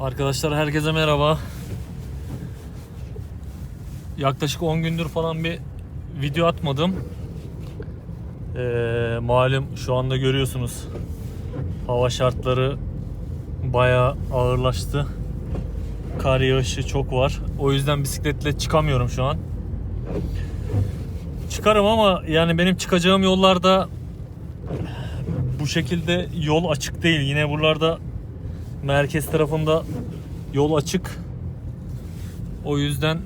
Arkadaşlar herkese merhaba. Yaklaşık 10 gündür falan bir video atmadım. Ee, malum şu anda görüyorsunuz hava şartları bayağı ağırlaştı. Kar yağışı çok var. O yüzden bisikletle çıkamıyorum şu an. Çıkarım ama yani benim çıkacağım yollarda bu şekilde yol açık değil. Yine buralarda merkez tarafında yol açık. O yüzden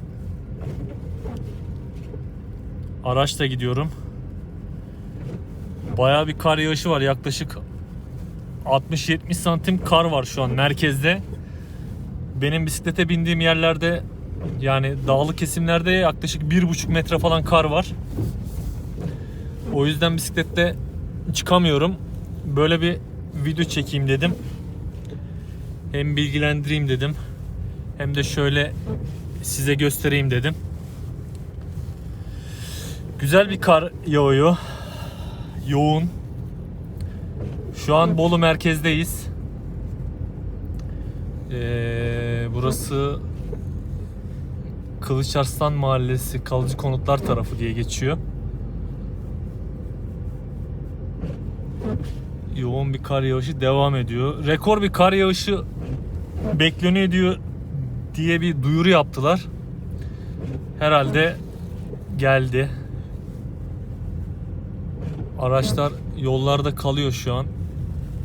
araçla gidiyorum. Bayağı bir kar yağışı var. Yaklaşık 60-70 santim kar var şu an merkezde. Benim bisiklete bindiğim yerlerde yani dağlık kesimlerde yaklaşık 1,5 metre falan kar var. O yüzden bisikletle çıkamıyorum. Böyle bir video çekeyim dedim. Hem bilgilendireyim dedim. Hem de şöyle size göstereyim dedim. Güzel bir kar yağıyor. Yoğun. Şu an Bolu merkezdeyiz. Ee, burası Kılıçarslan Mahallesi Kalıcı Konutlar tarafı diye geçiyor. Yoğun bir kar yağışı devam ediyor. Rekor bir kar yağışı bekleniyor diyor diye bir duyuru yaptılar. Herhalde geldi. Araçlar yollarda kalıyor şu an.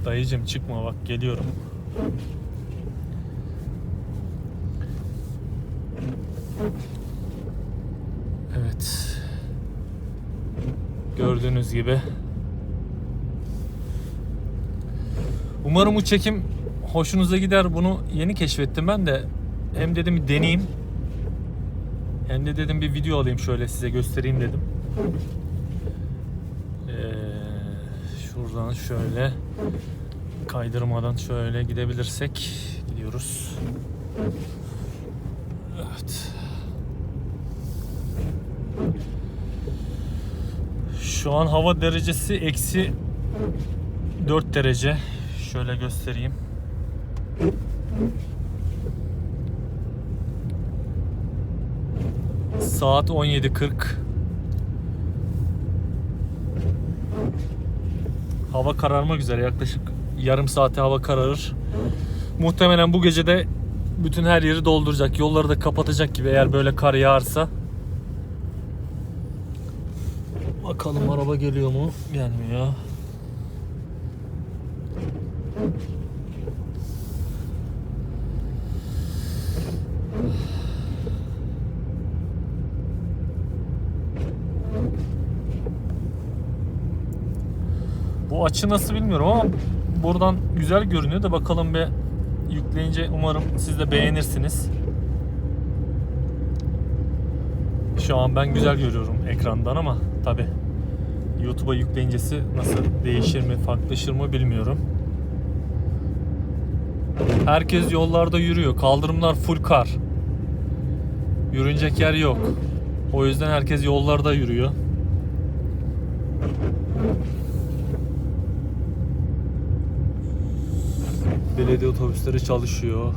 Dayıcım çıkma bak geliyorum. Evet. Gördüğünüz gibi. Umarım bu çekim hoşunuza gider. Bunu yeni keşfettim ben de. Hem dedim bir deneyeyim. Hem de dedim bir video alayım şöyle size göstereyim dedim. Ee, şuradan şöyle kaydırmadan şöyle gidebilirsek gidiyoruz. Evet. Şu an hava derecesi eksi 4 derece. Şöyle göstereyim. Saat 17.40. Hava kararmak üzere yaklaşık yarım saate hava kararır. Muhtemelen bu gece de bütün her yeri dolduracak. Yolları da kapatacak gibi eğer böyle kar yağarsa. Bakalım araba geliyor mu? Gelmiyor. Bu açı nasıl bilmiyorum ama buradan güzel görünüyor da bakalım be yükleyince umarım siz de beğenirsiniz. Şu an ben güzel görüyorum ekrandan ama tabi YouTube'a yükleyicesi nasıl değişir mi, farklılaşır mı bilmiyorum. Herkes yollarda yürüyor. Kaldırımlar full kar. Yürünecek yer yok. O yüzden herkes yollarda yürüyor. Belediye otobüsleri çalışıyor.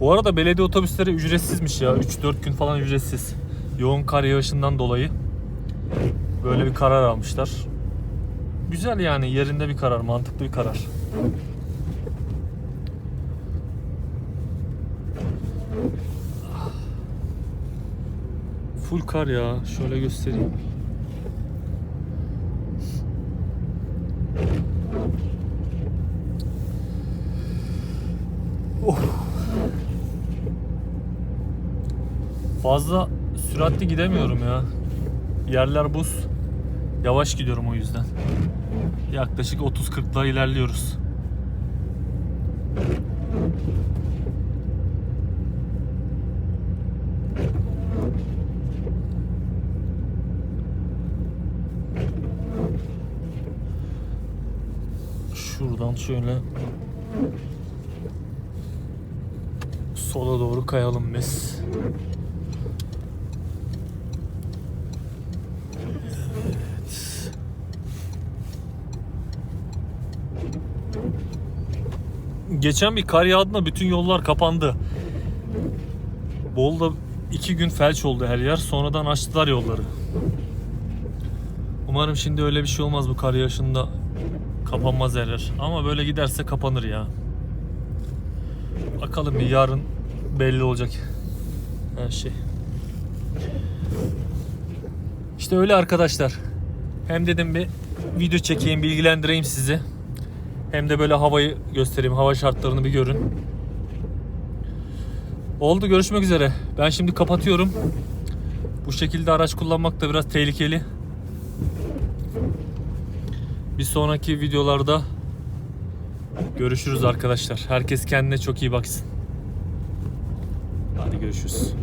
Bu arada belediye otobüsleri ücretsizmiş ya. 3-4 gün falan ücretsiz. Yoğun kar yağışından dolayı böyle bir karar almışlar. Güzel yani yerinde bir karar, mantıklı bir karar. Full kar ya. Şöyle göstereyim. Oh. Fazla süratli gidemiyorum ya. Yerler buz. Yavaş gidiyorum o yüzden. Yaklaşık 30-40'la ilerliyoruz. Şuradan şöyle sola doğru kayalım biz. geçen bir kar yağdığında bütün yollar kapandı. Bolu'da iki gün felç oldu her yer. Sonradan açtılar yolları. Umarım şimdi öyle bir şey olmaz bu kar yağışında kapanmaz her yer. Ama böyle giderse kapanır ya. Bakalım bir yarın belli olacak her şey. İşte öyle arkadaşlar. Hem dedim bir video çekeyim, bilgilendireyim sizi. Hem de böyle havayı göstereyim, hava şartlarını bir görün. Oldu görüşmek üzere. Ben şimdi kapatıyorum. Bu şekilde araç kullanmak da biraz tehlikeli. Bir sonraki videolarda görüşürüz arkadaşlar. Herkes kendine çok iyi baksın. Hadi görüşürüz.